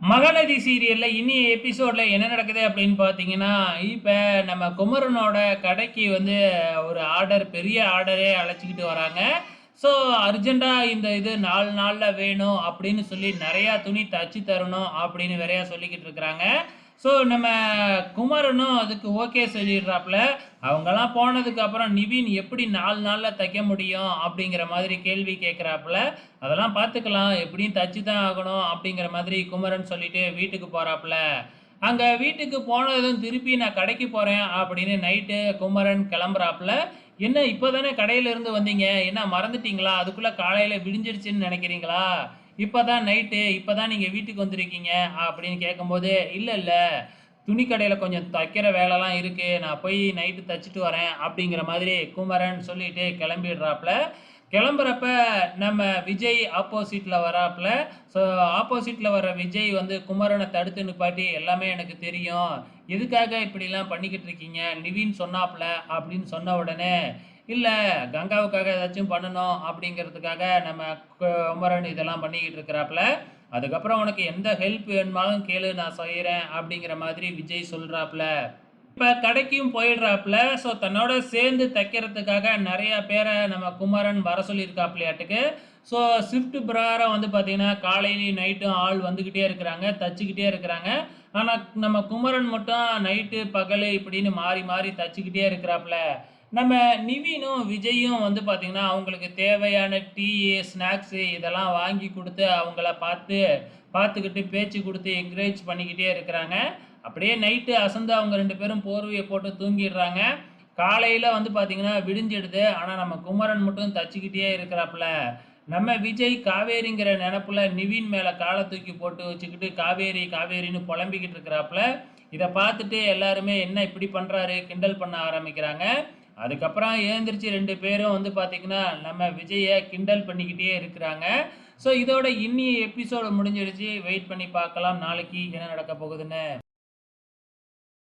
மகநதி சீரியலில் இனி எபிசோடில் என்ன நடக்குது அப்படின்னு பார்த்தீங்கன்னா இப்போ நம்ம குமரனோட கடைக்கு வந்து ஒரு ஆர்டர் பெரிய ஆர்டரே அழைச்சிக்கிட்டு வராங்க. ஸோ அர்ஜெண்ட்டாக இந்த இது நாலு நாளில் வேணும் அப்படின்னு சொல்லி நிறையா துணி தச்சு தரணும் அப்படின்னு வேறையா சொல்லிக்கிட்டு இருக்கிறாங்க. ஸோ நம்ம குமரனும் அதுக்கு ஓகே சொல்லிடுறாப்புல. அவங்கெல்லாம் போனதுக்கு அப்புறம் நிவின் எப்படி நாலு நாளில் தைக்க முடியும்? அப்படிங்கிற மாதிரி கேள்வி கேட்குறாப்புல அதெல்லாம் பார்த்துக்கலாம் எப்படியும் தச்சு தான் ஆகணும் அப்படிங்கிற மாதிரி குமரன் சொல்லிட்டு வீட்டுக்கு போகிறாப்புல அங்கே வீட்டுக்கு போனதும் திருப்பி நான் கடைக்கு போகிறேன் அப்படின்னு நைட்டு குமரன் கிளம்புறாப்புல. என்ன இப்போ தானே கடையிலேருந்து வந்தீங்க? என்ன மறந்துட்டீங்களா? அதுக்குள்ளே காலையில் விடிஞ்சிருச்சுன்னு நினைக்கிறீங்களா? இப்போ தான் நைட்டு இப்போ தான் நீங்கள் வீட்டுக்கு வந்திருக்கீங்க அப்படின்னு கேட்கும்போது இல்லை இல்லை துணி கடையில் கொஞ்சம் தைக்கிற வேலைலாம் இருக்குது நான் போய் நைட்டு தைச்சிட்டு வரேன் அப்படிங்கிற மாதிரி குமரன் சொல்லிட்டு கிளம்பிடுறாப்புல. கிளம்புறப்ப நம்ம விஜய் ஆப்போசிட்டில் வராப்புல. ஸோ ஆப்போசிட்டில் வர விஜய் வந்து குமரனை தடுத்து நிப்பாட்டி எல்லாமே எனக்கு தெரியும். எதுக்காக இப்படிலாம் பண்ணிக்கிட்டு இருக்கீங்க? நிவின் சொன்னாப்புல அப்படின்னு சொன்ன உடனே இல்லை கங்காவுக்காக ஏதாச்சும் பண்ணணும் அப்படிங்கிறதுக்காக நம்ம குமரன் இதெல்லாம் பண்ணிக்கிட்டு இருக்கிறாப்புல. அதுக்கப்புறம் உனக்கு எந்த ஹெல்ப் வேணுமாலும் கேளு நான் செய்கிறேன் அப்படிங்கிற மாதிரி விஜய் சொல்கிறாப்புல இப்போ கடைக்கும் போயிடுறாப்புல. ஸோ தன்னோட சேர்ந்து தைக்கிறதுக்காக நிறைய பேரை நம்ம குமரன் வர சொல்லியிருக்காப்புலையாட்டுக்கு. ஸோ ஷிஃப்ட் பிரகாரம் வந்து பார்த்திங்கன்னா காலையிலையும் நைட்டும் ஆள் வந்துக்கிட்டே இருக்கிறாங்க தச்சுக்கிட்டே இருக்கிறாங்க. ஆனால் நம்ம குமரன் மட்டும் நைட்டு பகல் இப்படின்னு மாறி மாறி தச்சுக்கிட்டே இருக்கிறாப்புல. நம்ம நிவினும் விஜயும் வந்து பார்த்திங்கன்னா அவங்களுக்கு தேவையான டீ ஸ்நாக்ஸு இதெல்லாம் வாங்கி கொடுத்து அவங்கள பார்த்து பார்த்துக்கிட்டு பேச்சு கொடுத்து என்கரேஜ் பண்ணிக்கிட்டே இருக்கிறாங்க. அப்படியே நைட்டு அசந்து அவங்க ரெண்டு பேரும் போர்வையை போட்டு தூங்கிடுறாங்க. காலையில் வந்து பார்த்திங்கன்னா விடிஞ்சிடுது. ஆனால் நம்ம குமரன் மட்டும் தச்சுக்கிட்டே இருக்கிறாப்புல. நம்ம விஜய் காவேரிங்கிற நினப்பில் நிவின் மேலே காலை தூக்கி போட்டு வச்சுக்கிட்டு காவேரி காவேரின்னு புலம்பிக்கிட்டு இருக்கிறாப்புல. இதை பார்த்துட்டு எல்லாருமே என்ன இப்படி பண்ணுறாரு கிண்டல் பண்ண ஆரம்பிக்கிறாங்க. அதுக்கப்புறம் எழுந்திரிச்சு ரெண்டு பேரும் வந்து பார்த்திங்கன்னா நம்ம விஜயை கிண்டல் பண்ணிக்கிட்டே இருக்கிறாங்க. ஸோ இதோட இன்னி எபிசோடு முடிஞ்சிடுச்சு. வெயிட் பண்ணி பார்க்கலாம். நாளைக்கு என்ன நடக்க போகுதுன்னு.